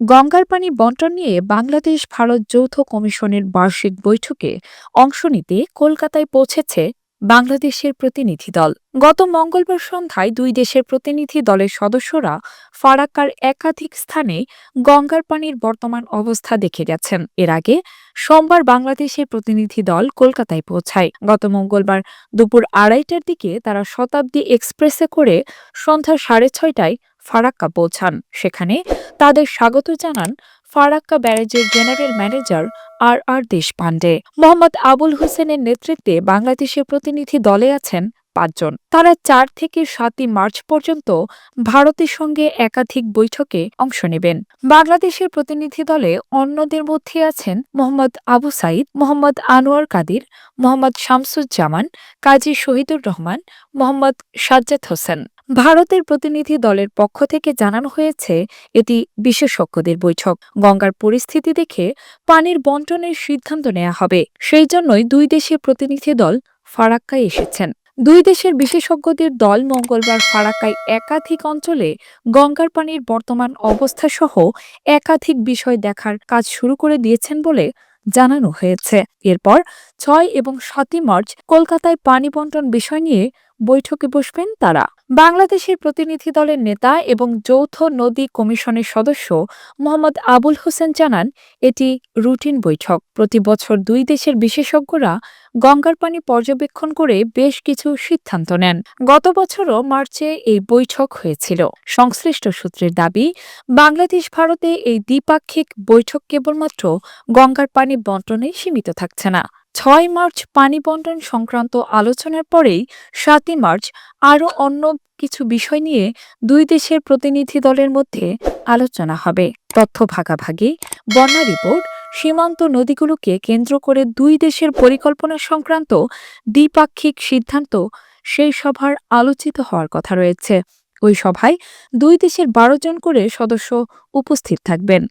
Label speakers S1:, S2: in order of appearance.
S1: গঙ্গার পানি বন্টন নিয়ে বাংলাদেশ ভারত যৌথ কমিশনের বার্ষিক বৈঠকে অংশ নিতে কলকাতায় পৌঁছেছে বাংলাদেশের প্রতিনিধি দল। গত মঙ্গলবার সন্ধ্যায় দুই দেশের প্রতিনিধি দলের সদস্যরা ফারাক্কার একাধিক স্থানে গঙ্গার পানির বর্তমান অবস্থা দেখে গেছেন। এর আগে সোমবার বাংলাদেশের প্রতিনিধি দল কলকাতায় পৌঁছায়। গত মঙ্গলবার দুপুর আড়াইটার দিকে তারা শতাব্দী এক্সপ্রেসে করে সন্ধ্যা সাড়ে ছয়টায় ফারাক্কা পৌঁছান। সেখানে তাদের স্বাগত জানান Farakka ব্যারেজের general manager R R Deshpande Mohammad Abul হোসেনের নেতৃত্বে বাংলাদেশের প্রতিনিধি দলে আছেন পাঁচজন। তারা চার থেকে সাতই মার্চ পর্যন্ত ভারতের সঙ্গে একাধিক বৈঠকে অংশ নেবেন। বাংলাদেশের প্রতিনিধি দলে অন্যদের মধ্যে আছেন মোহাম্মদ আবু সাইদ, মোহাম্মদ আনোয়ার কাদির, মোহাম্মদ শামসুজ্জামান, কাজী শহীদুর রহমান, মোহাম্মদ সাজ্জাদ হোসেন। ভারতের প্রতিনিধি দলের পক্ষ থেকে জানানো হয়েছে, এটি বিশেষজ্ঞদের বৈঠক। গঙ্গার পরিস্থিতি দেখে পানির বন্টনের সিদ্ধান্ত নেওয়া হবে। সেই জন্যই দুই দেশের প্রতিনিধি দল ফারাক্কায় এসেছেন। দুই দেশের বিশেষজ্ঞদের দল মঙ্গলবার ফারাক্কায় একাধিক অঞ্চলে গঙ্গার পানির বর্তমান অবস্থা সহ একাধিক বিষয় দেখার কাজ শুরু করে দিয়েছেন বলে জানানো হয়েছে। এরপর ছয় এবং সাতই মার্চ কলকাতায় পানি বন্টন বিষয় নিয়ে বৈঠকে বসবেন তারা। বাংলাদেশের প্রতিনিধি দলের নেতা এবং যৌথ নদী কমিশনের সদস্য মোহাম্মদ আবুল হোসেন জানান, এটি রুটিন বৈঠক। প্রতি বছর দুই দেশের বিশেষজ্ঞরা গঙ্গার পানি পর্যবেক্ষণ করে বেশ কিছু সিদ্ধান্ত নেন। গত বছরও মার্চে এই বৈঠক হয়েছিল। সংশ্লিষ্ট সূত্রের দাবি, বাংলাদেশ ভারতে এই দ্বিপাক্ষিক বৈঠক কেবলমাত্র গঙ্গার পানি বন্টনে সীমিত থাকছে না। ছয় মার্চ পানি বন্টন সংক্রান্ত আলোচনার পরেই সাতই মার্চ আরও অন্য কিছু বিষয় নিয়ে দুই দেশের প্রতিনিধি দলের মধ্যে আলোচনা হবে। তথ্য ভাগাভাগি, বন্যা রিপোর্ট, সীমান্ত নদীগুলোকে কেন্দ্র করে দুই দেশের পরিকল্পনা সংক্রান্ত দ্বিপাক্ষিক সিদ্ধান্ত সেই সভার আলোচিত হওয়ার কথা রয়েছে। ওই সভায় দুই দেশের বারো জন করে সদস্য উপস্থিত থাকবেন।